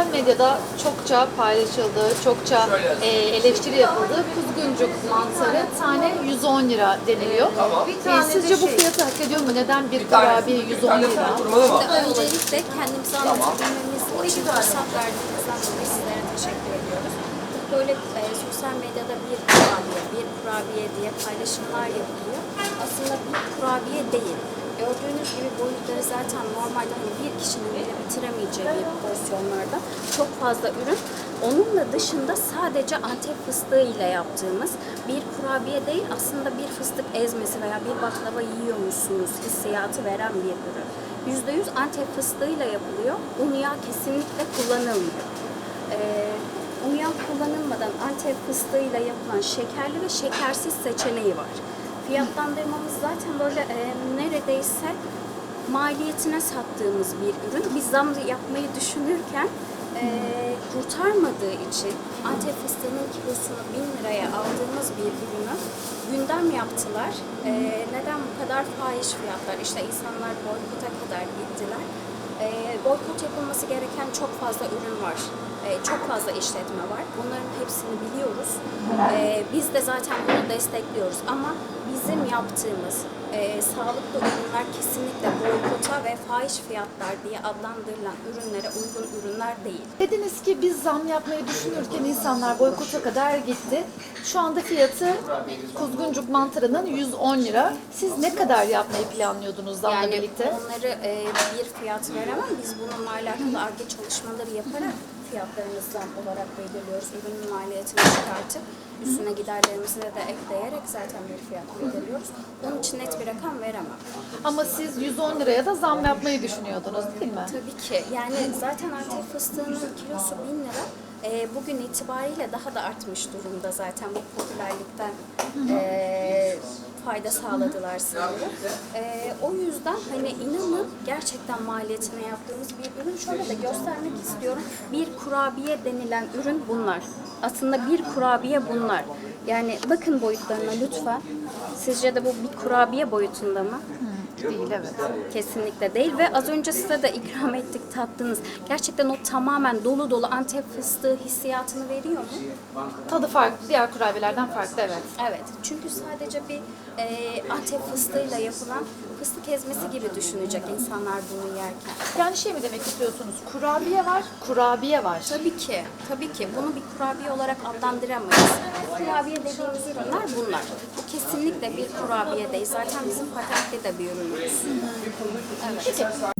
sosyal medyada çokça paylaşıldı, çokça e, eleştiri yapıldı. Kuzguncuk mantarı tane 110 lira deniliyor. E, sizce bu fiyatı hak ediyor mu? Neden bir kurabiye 110 lira? Mı? Şimdi öncelikle kendimizi anlatabilmemiz için fırsat verdiğinizden dolayı sizlere teşekkür ediyoruz. Böyle e, sosyal medyada bir kurabiye, bir kurabiye diye paylaşımlar yapılıyor. Aslında bir kurabiye değil. Gördüğünüz gibi boyutları zaten normalde hani bir kişinin bile porsiyonlarda çok fazla ürün. Onunla dışında sadece antep fıstığı ile yaptığımız bir kurabiye değil aslında bir fıstık ezmesi veya bir baklava yiyormuşsunuz hissiyatı veren bir ürün. %100 antep fıstığıyla yapılıyor. Un yağı kesinlikle kullanılmıyor. Ee, un yağı kullanılmadan antep fıstığıyla yapılan şekerli ve şekersiz seçeneği var. Fiyatlandırmamız zaten böyle e, neredeyse maliyetine sattığımız bir ürün. Biz zam yapmayı düşünürken e, kurtarmadığı için antep fıstığının kilosunu 1000 liraya aldığımız bir ürünü gündem yaptılar. E, neden bu kadar fahiş fiyatlar? İşte insanlar boykota kadar gittiler. E, boykot yapılması gereken çok fazla ürün var. E, çok fazla işletme var. Bunların hepsini biliyoruz. E, biz de zaten bunu destekliyoruz. Ama bizim yaptığımız e, sağlıklı ürünler kesinlikle ve fahiş fiyatlar diye adlandırılan ürünlere uygun ürünler değil. Dediniz ki biz zam yapmayı düşünürken insanlar boykota kadar gitti. Şu anda fiyatı kuzguncuk mantarının 110 lira. Siz ne kadar yapmayı planlıyordunuz zamla Yani birlikte? onları e, bir fiyat veremem. Biz bununla alakalı ARGE çalışmaları yaparak fiyatlarını zam olarak belirliyoruz. Ürünün maliyetini çıkartıp üstüne giderlerimizi de ekleyerek zaten bir fiyat belirliyoruz. Onun için net bir rakam veremem. Ama siz 110 liraya da zam yapmayı düşünüyordunuz değil mi? Tabii ki. Yani zaten Antep fıstığının kilosu 1000 lira. Ee, bugün itibariyle daha da artmış durumda zaten bu popülerlikten ee, fayda sağladılar sanırım. Ee, o yüzden hani inanın gerçekten maliyetine yaptığımız bir ürün. Şöyle de göstermek istiyorum. Bir kurabiye denilen ürün bunlar. Aslında bir kurabiye bunlar. Yani bakın boyutlarına lütfen. Sizce de bu bir kurabiye boyutunda mı? Değil evet. Kesinlikle değil ve az önce size de ikram ettik tattınız. Gerçekten o tamamen dolu dolu Antep fıstığı hissiyatını veriyor mu? Tadı farklı, diğer kurabiyelerden farklı evet. Evet. Çünkü sadece bir e, Antep fıstığıyla yapılan fıstık ezmesi gibi düşünecek insanlar bunu yerken. Yani şey mi demek istiyorsunuz? Kurabiye var, kurabiye var. Tabii ki, tabii ki. Bunu bir kurabiye olarak adlandıramayız. Kurabiye dediğimiz ürünler bunlar. Kesinlikle bir kurabiye değil. Zaten bizim patentli de bir ürünümüz. Evet.